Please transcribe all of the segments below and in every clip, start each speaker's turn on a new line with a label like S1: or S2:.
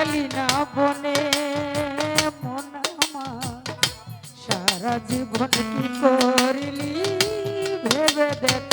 S1: গেলি না বনে মন আমার সারা জীবন কি করিলি? ভেবে দেখ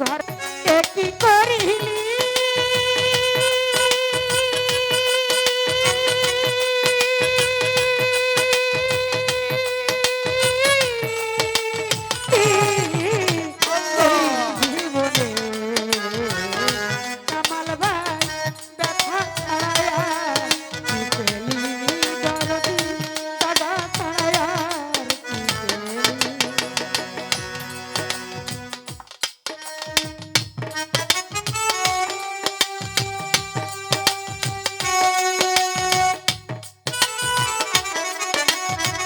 S1: ঘর Thank you.